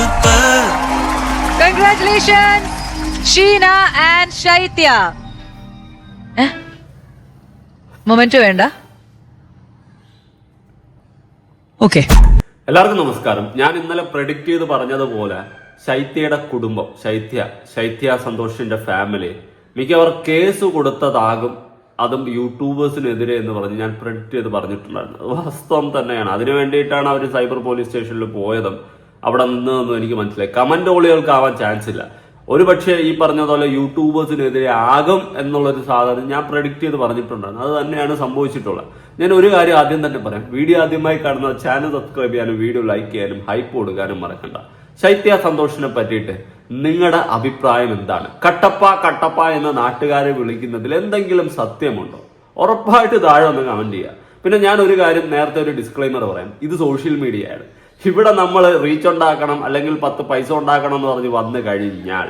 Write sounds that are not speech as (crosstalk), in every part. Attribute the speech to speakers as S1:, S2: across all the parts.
S1: Super
S2: Congratulations, Sheena and Shaitya. Moment വേണ്ട.
S3: Okay
S4: എല്ലാവർക്കും നമസ്കാരം. ഞാൻ ഇന്നലെ പ്രഡിക്റ്റ് ചെയ്ത് പറഞ്ഞതുപോലെ ശൈത്യയുടെ കുടുംബം ശൈത്യ ശൈത്യ സന്തോഷിന്റെ ഫാമിലി മിക്കവർ കേസ് കൊടുത്തതാകും അതും യൂട്യൂബേഴ്സിനെതിരെ എന്ന് പറഞ്ഞ് ഞാൻ പ്രെഡിക്റ്റ് ചെയ്ത് പറഞ്ഞിട്ടുണ്ടായിരുന്നു. അത് വാസ്തവം തന്നെയാണ്. അതിനു വേണ്ടിയിട്ടാണ് അവർ സൈബർ പോലീസ് സ്റ്റേഷനിൽ പോയതും. അവിടെ നിന്നതെന്നും എനിക്ക് മനസ്സിലായി. കമന്റ് ഓളികൾക്കാവാൻ ചാൻസ് ഇല്ല. ഒരു പക്ഷേ ഈ പറഞ്ഞതുപോലെ യൂട്യൂബേഴ്സിനെതിരെ ആകും എന്നുള്ളൊരു സാധനം ഞാൻ പ്രഡിക്റ്റ് ചെയ്ത് പറഞ്ഞിട്ടുണ്ടായിരുന്നു. അത് തന്നെയാണ് സംഭവിച്ചിട്ടുള്ളത്. ഞാൻ ഒരു കാര്യം ആദ്യം തന്നെ പറയാം. വീഡിയോ ആദ്യമായി കാണുന്ന ചാനൽ സബ്സ്ക്രൈബ് ചെയ്യാനും വീഡിയോ ലൈക്ക് ചെയ്യാനും ഹൈപ്പ് കൊടുക്കാനും മറക്കണ്ട. ശൈത്യ സന്തോഷിനെ പറ്റിയിട്ട് നിങ്ങളുടെ അഭിപ്രായം എന്താണ്? കട്ടപ്പ കട്ടപ്പ എന്ന നാട്ടുകാരെ വിളിക്കുന്നതിൽ എന്തെങ്കിലും സത്യമുണ്ടോ? ഉറപ്പായിട്ട് താഴെ ഒന്ന് കമന്റ് ചെയ്യുക. പിന്നെ ഞാൻ ഒരു കാര്യം നേരത്തെ ഒരു ഡിസ്ക്ലൈമർ പറയാം. ഇത് സോഷ്യൽ മീഡിയയാണ് ഇവിടെ നമ്മൾ റീച്ച് ഉണ്ടാക്കണം അല്ലെങ്കിൽ പത്ത് പൈസ ഉണ്ടാക്കണം എന്ന് പറഞ്ഞ് വന്നു കഴിഞ്ഞാൽ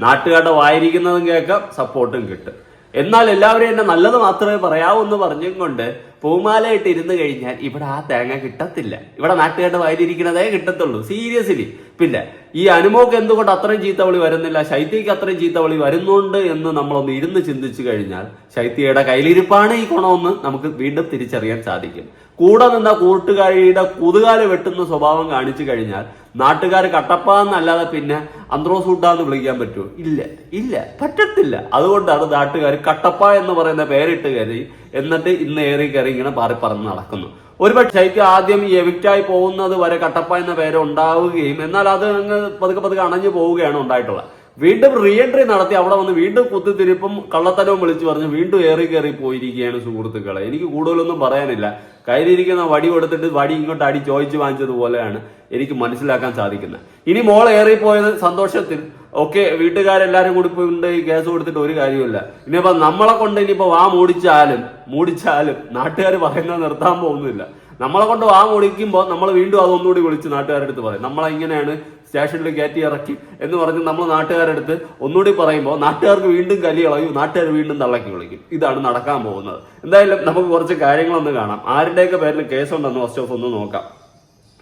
S4: നാട്ടുകാരുടെ വായിരിക്കുന്നതും കേൾക്കാം സപ്പോർട്ടും കിട്ടും. എന്നാൽ എല്ലാവരും എന്നെ നല്ലത് മാത്രമേ പറയാവൂ എന്ന് പറഞ്ഞും കൊണ്ട് പൂമാലയിട്ട് ഇരുന്ന് കഴിഞ്ഞാൽ ഇവിടെ ആ തേങ്ങ കിട്ടത്തില്ല. ഇവിടെ നാട്ടുകാരുടെ വായിലിരിക്കണതേ കിട്ടത്തുള്ളൂ. സീരിയസ്ലി പിന്നെ ഈ അനുമോക്ക് എന്തുകൊണ്ട് അത്രയും ചീത്തവിളി വരുന്നില്ല? ശൈത്യക്ക് അത്രയും ചീത്തവിളി വരുന്നുണ്ട് എന്ന് നമ്മളൊന്ന് ഇരുന്ന് ചിന്തിച്ചു കഴിഞ്ഞാൽ ശൈത്യയുടെ കയ്യിലിരിപ്പാണ് ഈ ഗുണമെന്ന് നമുക്ക് വീണ്ടും തിരിച്ചറിയാൻ സാധിക്കും. കൂടെ നിന്ന കൂട്ടുകാരിയുടെ കുതുകാൽ വെട്ടുന്ന സ്വഭാവം കാണിച്ചു കഴിഞ്ഞാൽ നാട്ടുകാർ കട്ടപ്പ എന്നല്ലാതെ പിന്നെ അന്ത്രോസൂട്ടാന്ന് വിളിക്കാൻ പറ്റുമോ? ഇല്ല. ഇല്ല. പറ്റത്തില്ല. അതുകൊണ്ടാണ് നാട്ടുകാർ കട്ടപ്പ എന്ന് പറയുന്ന പേരിട്ട് കയറി എന്നിട്ട് ഇന്ന് ഏറി കയറി ഇങ്ങനെ പാറി പറന്ന് നടക്കുന്നു. ഒരുപക്ഷെ ശൈത്യം ആദ്യം എവിക്റ്റായി പോകുന്നത് വരെ കട്ടപ്പ എന്ന പേര് ഉണ്ടാവുകയും എന്നാൽ അത് അങ്ങ് പതുക്കെ പതുക്കെ അണഞ്ഞു പോവുകയാണ് ഉണ്ടായിട്ടുള്ളത്. വീണ്ടും റീഎൻട്രി നടത്തി അവിടെ വന്ന് വീണ്ടും കുത്തിത്തിരിപ്പും കള്ളത്തരവും വിളിച്ചു പറഞ്ഞ് വീണ്ടും ഏറി കയറി പോയിരിക്കുകയാണ് സുഹൃത്തുക്കളെ. എനിക്ക് കൂടുതലൊന്നും പറയാനില്ല. കയ്യിലിരിക്കുന്ന വടി കൊടുത്തിട്ട് വടി ഇങ്ങോട്ട് അടി ചോദിച്ചു വാങ്ങിച്ചതുപോലെയാണ് എനിക്ക് മനസ്സിലാക്കാൻ സാധിക്കുന്നത്. ഇനി മോൾ ഏറിപ്പോയത് സന്തോഷത്തിൽ ഒക്കെ വീട്ടുകാരെല്ലാരും കൂടി പോയി ഈ കേസ് കൊടുത്തിട്ട് ഒരു കാര്യമില്ല ഇനിയിപ്പോ നമ്മളെ കൊണ്ട് ഇനിയിപ്പോ വാ മൂടിച്ചാലും മൂടിച്ചാലും നാട്ടുകാർ പറയുന്നത് നിർത്താൻ പോകുന്നില്ല. നമ്മളെ കൊണ്ട് വാ മുടിക്കുമ്പോൾ നമ്മൾ വീണ്ടും അതൊന്നുകൂടി വിളിച്ച് നാട്ടുകാരുടെ അടുത്ത് പറയും. നമ്മളെ ഇങ്ങനെയാണ് സ്റ്റേഷനിൽ കയറ്റി ഇറക്കി എന്ന് പറഞ്ഞ് നമ്മൾ നാട്ടുകാരുടെ അടുത്ത് ഒന്നുകൂടി പറയുമ്പോൾ നാട്ടുകാർക്ക് വീണ്ടും കലി കളയും നാട്ടുകാർ വീണ്ടും തള്ളക്കി വിളിക്കും. ഇതാണ് നടക്കാൻ പോകുന്നത്. എന്തായാലും നമുക്ക് കുറച്ച് കാര്യങ്ങളൊന്ന് കാണാം. ആരുടെയൊക്കെ പേരിൽ കേസുണ്ടെന്ന് ഫസ്റ്റ് ഓഫ് ഒന്ന് നോക്കാം.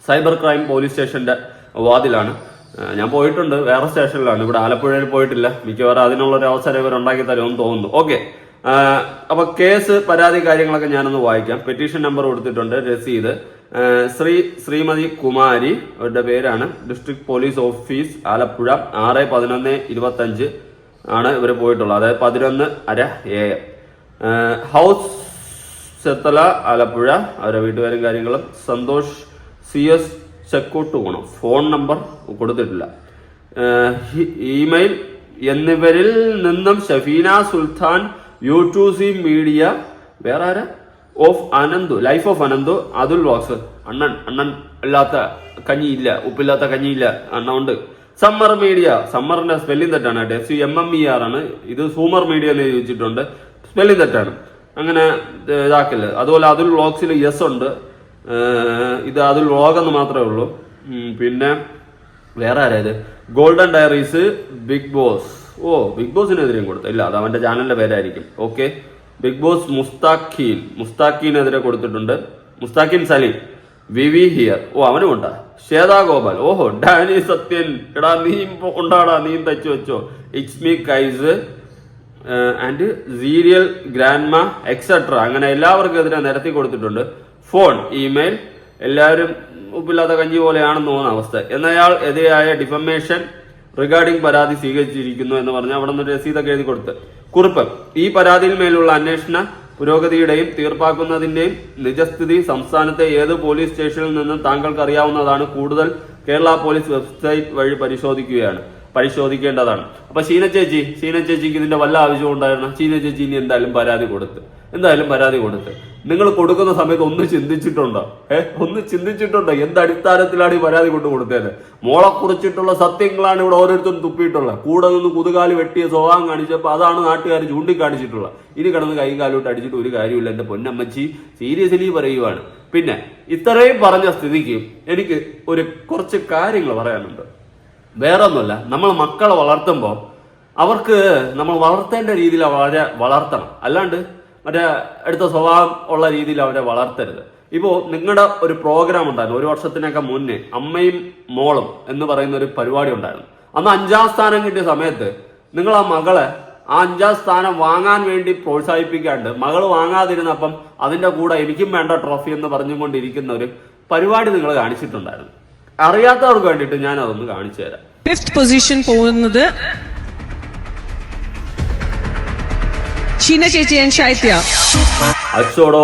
S4: സൈബർ ക്രൈം പോലീസ് സ്റ്റേഷന്റെ വാതിലാണ്. ഞാൻ പോയിട്ടുണ്ട്. വേറെ സ്റ്റേഷനിലാണ്. ഇവിടെ ആലപ്പുഴയിൽ പോയിട്ടില്ല. മിക്കവാറും അതിനുള്ള ഒരു അവസരം ഇവർ ഉണ്ടാക്കി തരുമെന്ന് തോന്നുന്നു. ഓക്കെ അപ്പൊ കേസ് പരാതി കാര്യങ്ങളൊക്കെ ഞാനൊന്ന് വായിക്കാം. പെറ്റീഷൻ നമ്പർ കൊടുത്തിട്ടുണ്ട് രസീത്. ശ്രീ ശ്രീമതി കുമാരി അവരുടെ പേരാണ്. ഡിസ്ട്രിക്ട് പോലീസ് ഓഫീസ് ആലപ്പുഴ ആറ് പതിനൊന്ന് ഇരുപത്തഞ്ച് ആണ് ഇവർ പോയിട്ടുള്ളത്. അതായത് പതിനൊന്ന് അര എം ഹൗസ് ചെത്തല ആലപ്പുഴ. അവരുടെ വീട്ടുകാരും കാര്യങ്ങളും. സന്തോഷ് സി എസ് ചെക്കോട്ട് പോകണം ഫോൺ നമ്പർ കൊടുത്തിട്ടില്ല. ഇമെയിൽ എന്നിവരിൽ നിന്നും Shafeena Sultan U to C media വേറെ ആരാ of Ananthu life of Ananthu Athul wax അണ്ണൻ അണ്ണൻ ഇല്ലാത്ത കഞ്ഞിയില്ല ഉപ്പില്ലാത്ത കഞ്ഞിയില്ല അണ്ണ ഉണ്ട്. സമ്മർ മീഡിയ സമ്മറിന്റെ സ്പെല്ലിംഗ് തെറ്റാണ്. കേട്ടോ എം എം ഇ ആർ ആണ്. ഇത് സൂമർ മീഡിയ എന്ന് ചോദിച്ചിട്ടുണ്ട് സ്പെല്ലിംഗ് തെറ്റാണ്. അങ്ങനെ ഏഹ്, ഇതാക്കൽ. അതുപോലെ അതുൽ വ്ളോഗ്സിൽ യെസ് ഉണ്ട്. ഇത് അതിൽ വ്ളോഗ് എന്ന് മാത്രമേ ഉള്ളൂ. പിന്നെ വേറെ ആരാ ഇത്? ഗോൾഡൻ ഡയറീസ് ബിഗ് ബോസ് ഓ ബിഗ് ബോസിനെതിരെയും കൊടുത്തു. ഇല്ല അത് അവന്റെ ചാനലിന്റെ പേരായിരിക്കും. ഓക്കെ ബിഗ് ബോസ് മുസ്താഖീൻ മുസ്താഖീനെതിരെ കൊടുത്തിട്ടുണ്ട്. Mustaqeen Saleem. We we here. ഓ അവനും ഉണ്ടാ. ശ്വേതാ ഗോപാൽ ഓഹോ ഡാനി സത്യൻ. എടാ നീ ഉണ്ടാടാ. നീ തച്ചു വെച്ചോ. It's me Kais and serial grandma etcetera അങ്ങനെ എല്ലാവർക്കും എതിരെ നിരത്തി കൊടുത്തിട്ടുണ്ട്. ഫോൺ ഇമെയിൽ എല്ലാവരും ഉപ്പില്ലാത്ത കഞ്ഞി പോലെയാണെന്ന് തോന്നുന്ന അവസ്ഥ. എന്നയാൾ എതിരായ ഡിഫമേഷൻ റിഗാർഡിംഗ് പരാതി സ്വീകരിച്ചിരിക്കുന്നു എന്ന് പറഞ്ഞ് അവിടെ നിന്ന് രസീതൊക്കെ എഴുതി കൊടുത്ത്. കുറിപ്പ് ഈ പരാതിയിൽ മേലുള്ള അന്വേഷണ പുരോഗതിയുടെയും തീർപ്പാക്കുന്നതിന്റെയും നിജസ്ഥിതി സംസ്ഥാനത്തെ ഏത് പോലീസ് സ്റ്റേഷനിൽ നിന്നും താങ്കൾക്ക് അറിയാവുന്നതാണ് കൂടുതൽ കേരള പോലീസ് വെബ്സൈറ്റ് വഴി പരിശോധിക്കുകയാണ് പരിശോധിക്കേണ്ടതാണ്. അപ്പൊ ഷീന ചേച്ചി ഷീന ചേച്ചിക്ക് ഇതിന്റെ വല്ല ആവശ്യവും ഉണ്ടായിരുന്നു? ഷീന ചേച്ചി ഇനി എന്തായാലും പരാതി കൊടുത്ത്. എന്തായാലും പരാതി കൊടുത്ത്. നിങ്ങൾ കൊടുക്കുന്ന സമയത്ത് ഒന്ന് ചിന്തിച്ചിട്ടുണ്ടോ? ഏ ഒന്ന് ചിന്തിച്ചിട്ടുണ്ടോ? എന്ത് അടിസ്ഥാനത്തിലാണ് ഈ പരാതി കൊണ്ട് കൊടുത്തത് മോളെ കുറിച്ചിട്ടുള്ള സത്യങ്ങളാണ് ഇവിടെ ഓരോരുത്തരും തുപ്പിയിട്ടുള്ളത്. കൂടെ നിന്ന് കുതുകാലി വെട്ടിയ സ്വഭാവം കാണിച്ചപ്പോൾ അതാണ് നാട്ടുകാർ ചൂണ്ടിക്കാണിച്ചിട്ടുള്ളത്. ഇനി കിടന്ന് കൈ കാലോട്ട് അടിച്ചിട്ട് ഒരു കാര്യമില്ല എന്റെ പൊന്നമ്മച്ചി സീരിയസ്ലി പറയുവാണ്. പിന്നെ ഇത്രയും പറഞ്ഞ സ്ഥിതിക്ക് എനിക്ക് ഒരു കുറച്ച് കാര്യങ്ങൾ പറയാനുണ്ട്. വേറെ ഒന്നുമല്ല നമ്മൾ മക്കളെ വളർത്തുമ്പോൾ അവർക്ക് നമ്മൾ വളർത്തേണ്ട രീതിയിൽ വളരെ വളർത്തണം. അല്ലാണ്ട് മറ്റേ അടുത്ത സ്വഭാവം ഉള്ള രീതിയിൽ അവരെ വളർത്തരുത്. ഇപ്പോ നിങ്ങളുടെ ഒരു പ്രോഗ്രാം ഉണ്ടായിരുന്നു ഒരു വർഷത്തിനൊക്കെ മുന്നേ അമ്മയും മോളും എന്ന് പറയുന്ന ഒരു പരിപാടി ഉണ്ടായിരുന്നു. അന്ന് അഞ്ചാം സ്ഥാനം കിട്ടിയ സമയത്ത് നിങ്ങൾ ആ മകളെ ആ അഞ്ചാം സ്ഥാനം വാങ്ങാൻ വേണ്ടി പ്രോത്സാഹിപ്പിക്കാണ്ട് മകൾ വാങ്ങാതിരുന്നപ്പം അതിന്റെ കൂടെ എനിക്കും വേണ്ട ട്രോഫി എന്ന് പറഞ്ഞുകൊണ്ടിരിക്കുന്ന ഒരു പരിപാടി നിങ്ങൾ കാണിച്ചിട്ടുണ്ടായിരുന്നു. അറിയാത്തവർക്ക് വേണ്ടിയിട്ട് ഞാൻ അതൊന്ന് കാണിച്ചു തരാം.
S1: ഫിഫ്റ്റ് പൊസിഷൻ പോകുന്നത് ഷീന ചേച്ചി ഞാൻ ശൈത്യ
S4: അച്ചോടോ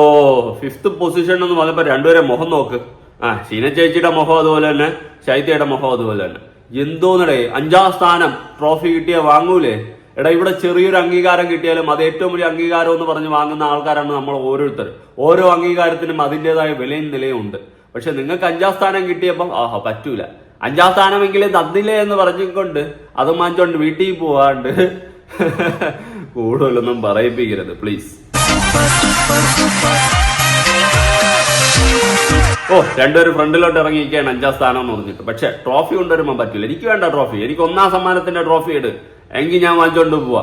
S4: ഫിഫ്ത് പൊസിഷൻ എന്ന് പറഞ്ഞപ്പോ രണ്ടുപേരെ മുഖം നോക്ക്. ആ ഷീന ചേച്ചിയുടെ മുഖം അതുപോലെ തന്നെ ശൈത്യയുടെ മുഖം അതുപോലെ തന്നെ. എന്തോന്നടേ അഞ്ചാം സ്ഥാനം ട്രോഫി കിട്ടിയ വാങ്ങൂലേ? എടാ ഇവിടെ ചെറിയൊരു അംഗീകാരം കിട്ടിയാലും അത് ഏറ്റവും വലിയ അംഗീകാരം എന്ന് പറഞ്ഞ് വാങ്ങുന്ന ആൾക്കാരാണ് നമ്മൾ ഓരോരുത്തർ. ഓരോ അംഗീകാരത്തിനും അതിന്റെതായ വിലയും നിലയും ഉണ്ട്. പക്ഷെ നിങ്ങൾക്ക് അഞ്ചാം സ്ഥാനം കിട്ടിയപ്പം ആഹാ പറ്റൂല. അഞ്ചാം സ്ഥാനമെങ്കിലും തന്നില്ലേ എന്ന് പറഞ്ഞുകൊണ്ട് അത് മാഞ്ചോണ്ട് വീട്ടിൽ പോവാണ്ട്. കൂടുതലൊന്നും പറയിപ്പിക്കരുത് പ്ലീസ് ഓ രണ്ടുപേരും ഫ്രണ്ടിലോട്ട് ഇറങ്ങിയിരിക്കുകയാണ് അഞ്ചാം സ്ഥാനം എന്ന് പറഞ്ഞിട്ട്. പക്ഷെ ട്രോഫി കൊണ്ടുവരുമ്പോൾ പറ്റില്ല എനിക്ക് വേണ്ട ട്രോഫി എനിക്ക് ഒന്നാം സമ്മാനത്തിന്റെ ട്രോഫി ഇട്. എങ്കിൽ ഞാൻ വാങ്ങിച്ചോണ്ട് പോവാ.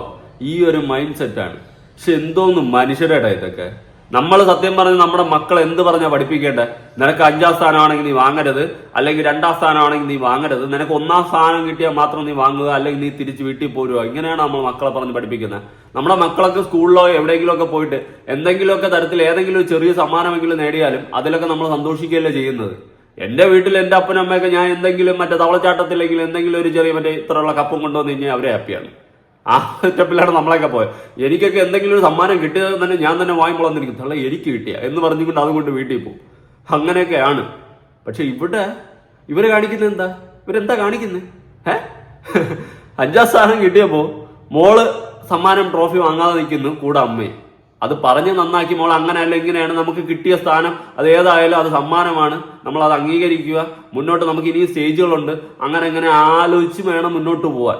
S4: ഈ ഒരു മൈൻഡ് സെറ്റാണ് പക്ഷെ എന്തോന്ന് മനുഷ്യരുടെ ഇതൊക്കെ നമ്മൾ സത്യം പറഞ്ഞ് നമ്മുടെ മക്കൾ എന്ത് പറഞ്ഞാൽ പഠിപ്പിക്കേണ്ടേ? നിനക്ക് അഞ്ചാം സ്ഥാനമാണെങ്കിൽ നീ വാങ്ങരുത്. അല്ലെങ്കിൽ രണ്ടാം സ്ഥാനമാണെങ്കിൽ നീ വാങ്ങരുത്. നിനക്ക് ഒന്നാം സ്ഥാനം കിട്ടിയാൽ മാത്രം നീ വാങ്ങുക. അല്ലെങ്കിൽ നീ തിരിച്ച് വീട്ടിൽ പോരുക. ഇങ്ങനെയാണ് നമ്മൾ മക്കളെ പറഞ്ഞ് പഠിപ്പിക്കുന്നത്. നമ്മുടെ മക്കളൊക്കെ സ്കൂളിലോ എവിടെയെങ്കിലും ഒക്കെ പോയിട്ട് എന്തെങ്കിലുമൊക്കെ തരത്തിൽ ഏതെങ്കിലും ചെറിയ സമ്മാനമെങ്കിലും നേടിയാലും അതിലൊക്കെ നമ്മൾ സന്തോഷിക്കുകയല്ലേ ചെയ്യുന്നത്. എന്റെ വീട്ടിൽ എന്റെ അപ്പനും അമ്മയൊക്കെ ഞാൻ എന്തെങ്കിലും മറ്റേ തവളച്ചാട്ടത്തിലെങ്കിലും എന്തെങ്കിലും ഒരു ചെറിയ മറ്റേ ഇത്രയുള്ള കപ്പും കൊണ്ടുവന്ന് കഴിഞ്ഞാൽ അവരെ ഹാപ്പിയാണ് ആ സ്റ്റെപ്പിലാണ് നമ്മളൊക്കെ പോയത് എനിക്കൊക്കെ എന്തെങ്കിലും ഒരു സമ്മാനം കിട്ടിയത് തന്നെ ഞാൻ തന്നെ വാങ്ങിക്കൊള്ളന്നിരിക്കും തള്ള എനിക്ക് കിട്ടിയ. എന്ന് പറഞ്ഞുകൊണ്ട് അതുകൊണ്ട് വീട്ടിൽ പോകും. അങ്ങനെയൊക്കെയാണ്. പക്ഷെ ഇവിടെ ഇവർ കാണിക്കുന്നത് എന്താ? ഇവരെന്താ കാണിക്കുന്നത് ഏ അഞ്ചാം സ്ഥാനം കിട്ടിയപ്പോൾ മോൾ സമ്മാനം ട്രോഫി വാങ്ങാതെ നിൽക്കുന്നു കൂടെ അമ്മയും. അത് പറഞ്ഞ് നന്നാക്കി മോൾ അങ്ങനെ അല്ല ഇങ്ങനെയാണ്. നമുക്ക് കിട്ടിയ സ്ഥാനം അത് ഏതായാലും അത് സമ്മാനമാണ്. നമ്മൾ അത് അംഗീകരിക്കുക. മുന്നോട്ട് നമുക്ക് ഇനിയും സ്റ്റേജുകളുണ്ട്. അങ്ങനെ അങ്ങനെ ആലോചിച്ച് വേണം മുന്നോട്ട് പോവാൻ.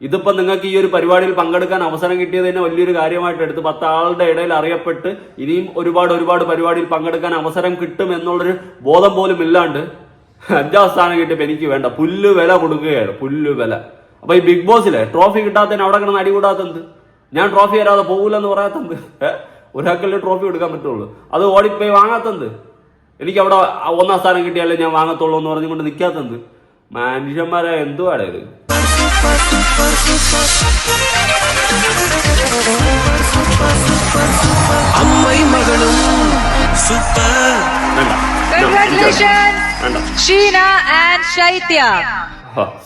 S4: ഇതിപ്പോ നിങ്ങൾക്ക് ഈ ഒരു പരിപാടിയിൽ പങ്കെടുക്കാൻ അവസരം കിട്ടിയത് തന്നെ വലിയൊരു കാര്യമായിട്ട് എടുത്ത് പത്ത് ആളുടെ ഇടയിൽ അറിയപ്പെട്ട് ഇനിയും ഒരുപാട് ഒരുപാട് പരിപാടിയിൽ പങ്കെടുക്കാൻ അവസരം കിട്ടും എന്നുള്ളൊരു ബോധം പോലും ഇല്ലാണ്ട് അഞ്ചാം സ്ഥാനം കിട്ടിയപ്പോൾ എനിക്ക് വേണ്ട പുല്ല് വില കൊടുക്കുകയാണ് പുല്ല് വില. അപ്പൊ ഈ ബിഗ് ബോസിലെ ട്രോഫി കിട്ടാത്തതിന് അവിടെ കിടന്ന് അടി കൂടാത്തത് ഞാൻ ട്രോഫി തരാതെ പോകൂലെന്ന് പറയാത്തത് ഒരാൾക്കല്ലേ ട്രോഫി കൊടുക്കാൻ പറ്റുള്ളൂ. അത് ഓടിപ്പോയി വാങ്ങാത്തത് എനിക്ക് അവിടെ ഒന്നാം സ്ഥാനം കിട്ടിയാലേ ഞാൻ വാങ്ങത്തുള്ളൂ എന്ന് പറഞ്ഞുകൊണ്ട് നിൽക്കാത്തത് മനുഷ്യന്മാരെ എന്തുവാടേ ഇത്
S1: അമ്മയും മകളും
S3: സൂപ്പർ
S2: ഷീന ആൻഡ് ശൈത്യ.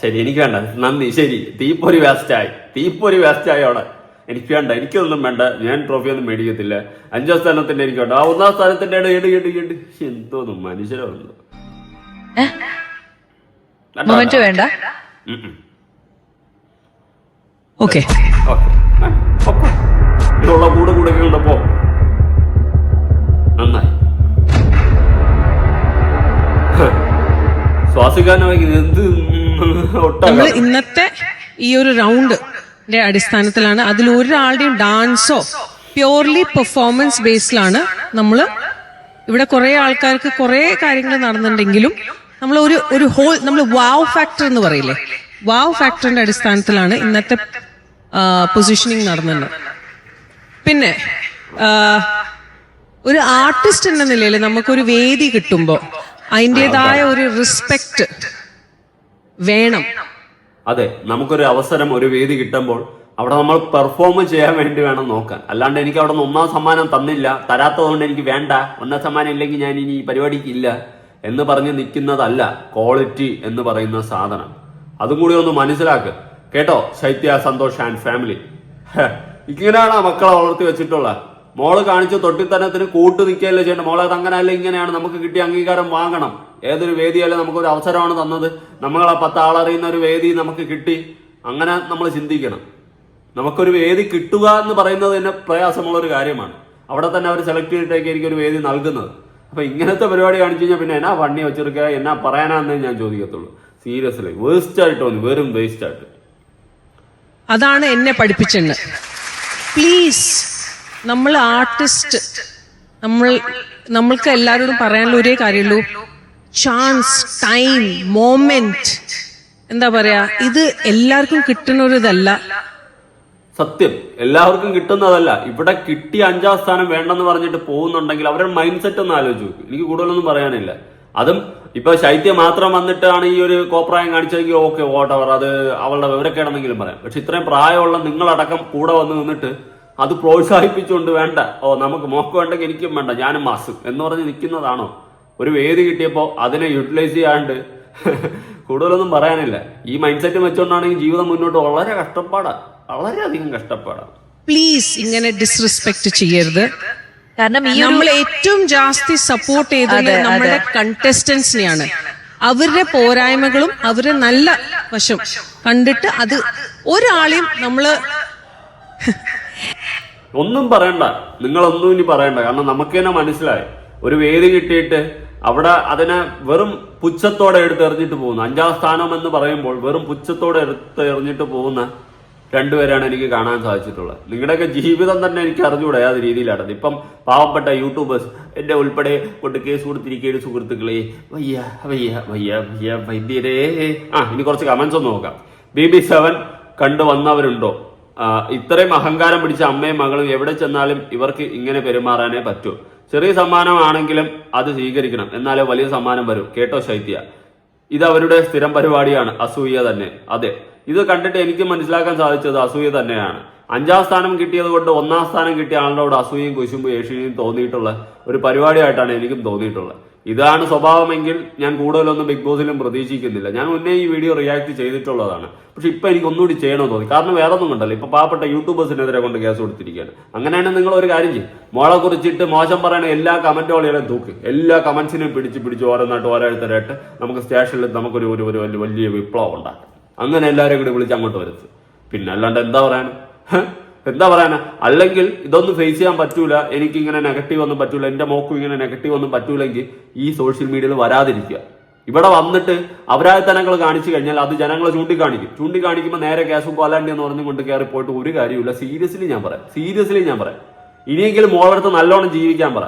S4: ശരി എനിക്ക് വേണ്ട. നന്ദി ശരി. തീപ്പൊരി വേസ്റ്റായി തീപ്പൊരി വേസ്റ്റായി അവിടെ. എനിക്ക് വേണ്ട എനിക്കൊന്നും വേണ്ട. ഞാൻ ട്രോഫി ഒന്നും മേടിക്കത്തില്ല. അഞ്ചാം സ്ഥാനത്തിന്റെ എനിക്ക് വേണ്ട ആ ഒന്നാം സ്ഥാനത്തിന്റെ ഇട ഇട് ഇട് ഇട്. എന്തോന്നും
S2: മനുഷ്യരോ വേണ്ട.
S1: ഓക്കെ.
S4: ഇതുള്ള കൂടെ കൂടെ ഉണ്ടപ്പോ നന്നായി. ശ്വാസിക്കാനായി എന്ത്
S1: നമ്മൾ ഇന്നത്തെ ഈ ഒരു റൗണ്ട് അടിസ്ഥാനത്തിലാണ് അതിൽ ഒരാളുടെയും ഡാൻസോ പ്യോർലി പെർഫോമൻസ് ബേസിലാണ് നമ്മൾ ഇവിടെ കുറെ ആൾക്കാർക്ക് കുറെ കാര്യങ്ങൾ നടന്നിട്ടുണ്ടെങ്കിലും നമ്മൾ ഒരു ഒരു ഹോൾ നമ്മൾ വാവ് ഫാക്ടർ എന്ന് പറയില്ലേ? വാവ് ഫാക്ടറിന്റെ അടിസ്ഥാനത്തിലാണ് ഇന്നത്തെ പൊസിഷനിങ് നടന്നുണ്ട് പിന്നെ ഒരു ആർട്ടിസ്റ്റ് എന്ന നിലയിൽ നമുക്കൊരു വേദി കിട്ടുമ്പോൾ അതിന്റെതായ ഒരു റെസ്പെക്ട് വേണം.
S4: അതെ നമുക്കൊരു അവസരം ഒരു വേദി കിട്ടുമ്പോൾ അവിടെ നമ്മൾ പെർഫോം ചെയ്യാൻ വേണ്ടി വേണം നോക്കാൻ. അല്ലാണ്ട് എനിക്ക് അവിടെ നിന്ന് ഒന്നാം സമ്മാനം തന്നില്ല. തരാത്തതുകൊണ്ട് എനിക്ക് വേണ്ട. ഒന്നാം സമ്മാനം ഇല്ലെങ്കിൽ ഞാൻ ഇനി ഈ പരിപാടിക്ക് ഇല്ല എന്ന് പറഞ്ഞ് നിൽക്കുന്നതല്ല ക്വാളിറ്റി എന്ന് പറയുന്ന സാധനം. അതും കൂടി ഒന്ന് മനസ്സിലാക്ക്. കേട്ടോ? ശൈത്യ സന്തോഷ് ആൻഡ് ഫാമിലി. ഇങ്ങനെയാണ് മക്കളെ വളർത്തി വെച്ചിട്ടുള്ളത് മോൾ കാണിച്ച തൊട്ടിത്തനത്തിന് കൂട്ടു നിൽക്കുകയല്ലേ ചെയ്യേണ്ട മോളെ അത് അങ്ങനെയല്ല ഇങ്ങനെയാണ്. നമുക്ക് കിട്ടിയ അംഗീകാരം വാങ്ങണം. ഏതൊരു വേദിയല്ലേ നമുക്കൊരു അവസരമാണ് തന്നത്? നമ്മളെ പത്ത് ആളറിയുന്ന ഒരു വേദി നമുക്ക് കിട്ടി. അങ്ങനെ നമ്മൾ ചിന്തിക്കണം. നമുക്കൊരു വേദി കിട്ടുക എന്ന് പറയുന്നത് തന്നെ പ്രയാസമുള്ള ഒരു കാര്യമാണ്. അവിടെ തന്നെ അവർ സെലക്ട് ചെയ്തിട്ടേക്ക് എനിക്ക് ഒരു വേദി നൽകുന്നത്. അപ്പൊ ഇങ്ങനത്തെ പരിപാടി കാണിച്ചു കഴിഞ്ഞാൽ പിന്നെ എന്നാ വണ്ണി വെച്ചിരിക്കുക? എന്നാ പറയാനാന്നേ ഞാൻ ചോദിക്കത്തുള്ളൂ. സീരിയസ്ലി വേസ്റ്റ് ആയിട്ട് തോന്നി. വെറും വേസ്റ്റ് ആയിട്ട്.
S1: അതാണ് എന്നെ പഠിപ്പിച്ചെന്ന്. പ്ലീസ് നമ്മൾ ആർട്ടിസ്റ്റ് നമ്മൾ നമ്മൾക്ക് എല്ലാവരോടും പറയാനുള്ള ഒരേ കാര്യമുള്ളൂ. ചാൻസ് ടൈം മോമെന്റ് എന്താ പറയാ? ഇത് എല്ലാവർക്കും കിട്ടുന്ന ഒരു ഇതല്ല
S4: സത്യം. എല്ലാവർക്കും കിട്ടുന്നതല്ല. ഇവിടെ കിട്ടിയ അഞ്ചാം സ്ഥാനം വേണ്ടെന്ന് പറഞ്ഞിട്ട് പോകുന്നുണ്ടെങ്കിൽ അവരുടെ മൈൻഡ് സെറ്റ് ഒന്ന് ആലോചിച്ചു നോക്ക്. എനിക്ക് കൂടുതലൊന്നും പറയാനില്ല. അതും ഇപ്പൊ ശൈത്യം മാത്രം വന്നിട്ടാണ് ഈ ഒരു കോപ്രായം കാണിച്ചതെങ്കിൽ ഓക്കെ വോട്ടവർ അത് അവളുടെ വിവരക്കേടെന്നെങ്കിലും പറയാം. പക്ഷെ ഇത്രയും പ്രായമുള്ള നിങ്ങളടക്കം കൂടെ വന്ന് നിന്നിട്ട് അത് പ്രോത്സാഹിപ്പിച്ചുകൊണ്ട് വേണ്ട. ഓ നമുക്ക് മോക്ക് വേണ്ടെങ്കിൽ എനിക്കും വേണ്ട ഞാനും മാസും എന്ന് പറഞ്ഞ് നിൽക്കുന്നതാണോ? ഒരു വേദി കിട്ടിയപ്പോൾ അതിനെ യൂട്ടിലൈസ് ചെയ്യാണ്ട് (laughs) കൂടുതലൊന്നും പറയാനില്ല. ഈ മൈൻഡ് സെറ്റ് വെച്ചുകൊണ്ടാണെങ്കിൽ ജീവിതം മുന്നോട്ട് വളരെ കഷ്ടപ്പാടാണ് വളരെയധികം കഷ്ടപ്പാടാണ്
S1: പ്ലീസ് ഇങ്ങനെ ഡിസ്റെസ്പെക്ട് ചെയ്യരുത്.
S2: കാരണം ഈ
S1: നമ്മൾ ഏറ്റവും ജാസ്തി സപ്പോർട്ട് ചെയ്തത്. നമ്മുടെ കണ്ടസ്റ്റൻസിനെയാണ് അവരുടെ പോരായ്മകളും അവരുടെ നല്ല വശം കണ്ടിട്ട് അത് ഒരാളെയും നമ്മൾ (laughs)
S4: ഒന്നും പറയണ്ട. നിങ്ങളൊന്നും ഇനി പറയണ്ട. കാരണം നമുക്ക് തന്നെ മനസ്സിലായി. ഒരു വേദി കിട്ടിയിട്ട് അവിടെ അതിനെ വെറും പുച്ഛത്തോടെ എടുത്ത് എറിഞ്ഞിട്ട് പോകുന്നു. അഞ്ചാം സ്ഥാനം എന്ന് പറയുമ്പോൾ വെറും പുച്ഛത്തോടെ എടുത്ത് എറിഞ്ഞിട്ട് പോകുന്ന രണ്ടുപേരാണ് എനിക്ക് കാണാൻ സാധിച്ചിട്ടുള്ളത്. നിങ്ങളുടെയൊക്കെ ജീവിതം തന്നെ എനിക്ക് അറിഞ്ഞുകൂടെ രീതിയിലാണ് ഇപ്പം പാവപ്പെട്ട യൂട്യൂബേഴ്സ് എന്റെ ഉൾപ്പെടെ കൊണ്ട് കേസ് കൊടുത്തിരിക്കുകയാണ് സുഹൃത്തുക്കളെ. വയ്യ വയ്യ വയ്യ വയ്യ വൈദ്യരേ. ആ ഇനി കുറച്ച് കമൻസ് ഒന്ന് നോക്കാം. ബി ബി സെവൻ കണ്ടു വന്നവരുണ്ടോ? ഇത്രയും അഹങ്കാരം പിടിച്ച അമ്മയും മകളും എവിടെ ചെന്നാലും ഇവർക്ക് ഇങ്ങനെ പെരുമാറാനേ പറ്റൂ. ചെറിയ സമ്മാനമാണെങ്കിലും അത് സ്വീകരിക്കണം. എന്നാലേ വലിയ സമ്മാനം വരും. കേട്ടോ ശൈത്യ. ഇത് അവരുടെ സ്ഥിരം പരിപാടിയാണ്. അസൂയ തന്നെ. അതെ. ഇത് കണ്ടിട്ട് എനിക്ക് മനസ്സിലാക്കാൻ സാധിച്ചത് അസൂയ തന്നെയാണ്. അഞ്ചാം സ്ഥാനം കിട്ടിയത് കൊണ്ട് ഒന്നാം സ്ഥാനം കിട്ടിയ ആളുടെ അസൂയയും കുശുമ്പും ഏഷ്യയും തോന്നിയിട്ടുള്ള ഒരു പരിപാടിയായിട്ടാണ് എനിക്കും തോന്നിയിട്ടുള്ളത്. ഇതാണ് സ്വഭാവമെങ്കിൽ ഞാൻ കൂടുതലൊന്നും ബിഗ് ബോസിലും പ്രതീക്ഷിക്കുന്നില്ല. ഞാൻ മുന്നേ ഈ വീഡിയോ റിയാക്ട് ചെയ്തിട്ടുള്ളതാണ്. പക്ഷെ ഇപ്പൊ എനിക്ക് ഒന്നുകൂടി ചെയ്യണമെന്ന് തോന്നി. കാരണം വേറെ ഒന്നും കണ്ടല്ലോ. ഇപ്പൊ പാവപ്പെട്ട യൂട്യൂബേഴ്സിനെതിരെ കൊണ്ട് കേസ് കൊടുത്തിരിക്കുകയാണ്. അങ്ങനെയാണെങ്കിൽ നിങ്ങൾ ഒരു കാര്യം ചെയ്യും. മോളെ കുറിച്ചിട്ട് മോശം പറയുന്ന എല്ലാ കമന്റുകളെയും തൂക്ക്. എല്ലാ കമന്റ്സിനെയും പിടിച്ച് പിടിച്ച് ഓരോന്നായിട്ട് ഓരോരുത്തരായിട്ട് നമുക്ക് സ്റ്റേഷനിൽ നമുക്കൊരു ഒരു വലിയ വിപ്ലവം ഉണ്ടാക്കാം. അങ്ങനെ എല്ലാവരെയും കൂടി വിളിച്ച് അങ്ങോട്ട് വരുത്ത്. പിന്നെ അല്ലാണ്ട് എന്താ പറയാൻ എന്താ പറയാനാ? അല്ലെങ്കിൽ ഇതൊന്നും ഫേസ് ചെയ്യാൻ പറ്റൂല എനിക്ക് ഇങ്ങനെ നെഗറ്റീവ് ഒന്നും പറ്റൂല എന്റെ മോക്കും ഇങ്ങനെ നെഗറ്റീവ് ഒന്നും പറ്റൂലെങ്കിൽ ഈ സോഷ്യൽ മീഡിയയിൽ വരാതിരിക്കുക. ഇവിടെ വന്നിട്ട് അപരാധത്തനങ്ങൾ കാണിച്ചു കഴിഞ്ഞാൽ അത് ജനങ്ങളെ ചൂണ്ടിക്കാണിക്കും. ചൂണ്ടിക്കാണിക്കുമ്പോൾ നേരെ കേസും കൊല്ലാണ്ടി എന്ന് പറഞ്ഞുകൊണ്ട് കയറി പോയിട്ട് ഒരു കാര്യമില്ല സീരിയസ്ലി ഞാൻ പറയാം. സീരിയസ്ലി ഞാൻ പറയാം. ഇനിയെങ്കിലും മോളടുത്ത് നല്ലോണം ജീവിക്കാൻ പറ.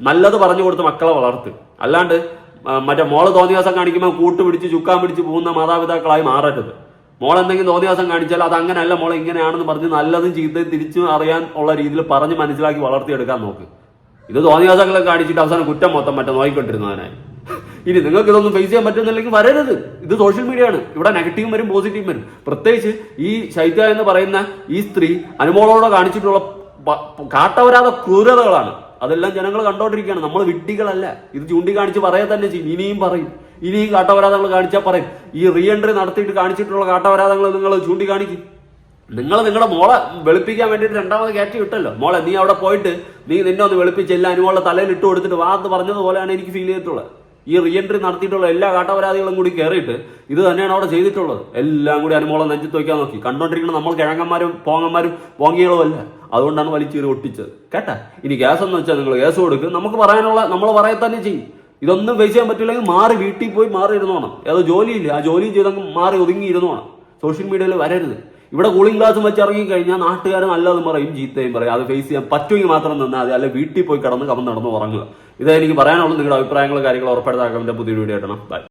S4: നല്ലത് പറഞ്ഞു കൊടുത്ത് മക്കളെ വളർത്ത്. അല്ലാണ്ട് മറ്റേ മോൾ തോന്നിയാസം കാണിക്കുമ്പോൾ കൂട്ടുപിടിച്ച് ചുക്കാൻ പിടിച്ച് പോകുന്ന മാതാപിതാക്കളായി മാറരുത്. മോൾ എന്തെങ്കിലും തോന്നിയാസം കാണിച്ചാൽ അത് അങ്ങനെയല്ല മോളെ ഇങ്ങനെയാണെന്ന് പറഞ്ഞ് നല്ലതും ചീത്തയും തിരിച്ചു അറിയാൻ ഉള്ള രീതിയിൽ പറഞ്ഞ് മനസ്സിലാക്കി വളർത്തിയെടുക്കാൻ നോക്ക്. ഇത് തോന്നിയാസങ്ങളെ കാണിച്ചിട്ട് അവസാനം കുറ്റം മൊത്തം മറ്റേ നോയിക്കൊണ്ടിരുന്നതിനായി ഇനി നിങ്ങൾക്ക് ഇതൊന്നും ഫേസ് ചെയ്യാൻ പറ്റുന്നില്ലെങ്കിൽ വരരുത്. ഇത് സോഷ്യൽ മീഡിയ ആണ്. ഇവിടെ നെഗറ്റീവും വരും പോസിറ്റീവും വരും. പ്രത്യേകിച്ച് ഈ ശൈത്യ എന്ന് പറയുന്ന ഈ സ്ത്രീ അനുമോളോട് കാണിച്ചിട്ടുള്ള കാട്ടവരാത ക്രൂരതകളാണ്. അതെല്ലാം ജനങ്ങൾ കണ്ടോണ്ടിരിക്കുകയാണ്. നമ്മൾ വിഡ്ഢികളല്ല. ഇത് ചൂണ്ടിക്കാണിച്ച് പറയാൻ തന്നെ ചെയ്യും. ഇനിയും പറയും. ഇനിയും കാട്ടപരാധങ്ങൾ കാണിച്ചാൽ പറയും. ഈ റീ എൻട്രി നടത്തിയിട്ട് കാണിച്ചിട്ടുള്ള കാട്ടപരാധങ്ങൾ നിങ്ങൾ ചൂണ്ടിക്കാണിക്കും. നിങ്ങൾ നിങ്ങളുടെ മോളെ വെളുപ്പിക്കാൻ വേണ്ടിയിട്ട് രണ്ടാമത് കയറ്റി വിട്ടല്ലോ. മോളെ നീ അവിടെ പോയിട്ട് നീ നിന്നെ ഒന്ന് വെളുപ്പിച്ച് എല്ലാ അനുമോളുടെ തലയിൽ ഇട്ട് കൊടുത്തിട്ട് വാ എന്ന് പറഞ്ഞതുപോലെയാണ് എനിക്ക് ഫീൽ ചെയ്തിട്ടുള്ളത്. ഈ റീ എൻട്രി നടത്തിയിട്ടുള്ള എല്ലാ കാട്ടപരാധികളും കൂടി കയറിയിട്ട് ഇത് തന്നെയാണ് അവിടെ ചെയ്തിട്ടുള്ളത്. എല്ലാം കൂടി അനുമോളം നെഞ്ചത്ത് വയ്ക്കാൻ നോക്കി. കണ്ടോണ്ടിരിക്കുന്ന നമ്മൾ കിഴങ്ങന്മാരും പോങ്ങന്മാരും പോങ്ങികളും അല്ല. അതുകൊണ്ടാണ് വലിച്ചീറി ഒട്ടിച്ചത്. കേട്ടാ? ഇനി ഗ്യാസ് എന്ന് വെച്ചാൽ നിങ്ങൾ ഗ്യാസ് കൊടുക്കും. നമുക്ക് പറയാനുള്ള നമ്മൾ പറയാൻ തന്നെ ചെയ്യും. ഇതൊന്നും ഫേസ് ചെയ്യാൻ പറ്റില്ലെങ്കിൽ മാറി വീട്ടിൽ പോയി മാറി ഇരുന്നോണം ഏതോ ജോലിയില്ല? ആ ജോലിയും ചെയ്തങ്ങ് മാറി ഒതുങ്ങി ഇരുന്നോണം സോഷ്യൽ മീഡിയയിൽ വരരുത്. ഇവിടെ കൂളിംഗ് ഗ്ലാസ് വെച്ച് ഇറങ്ങി കഴിഞ്ഞാൽ നാട്ടുകാർ നല്ലതും പറയും ചീത്തയും പറയും. അത് ഫേസ് ചെയ്യാൻ പറ്റുമെങ്കിൽ മാത്രം നിന്നാൽ അത് അല്ലെ വീട്ടിൽ പോയി കിടന്ന് കമ്മ നടന്ന് ഉറങ്ങുക. ഇതാ എനിക്ക് പറയാനുള്ളത്. നിങ്ങളുടെ അഭിപ്രായങ്ങളും കാര്യങ്ങളും ഉറപ്പെടുത്താൻ പുതിയ വീഡിയോ ഇടണം ബൈ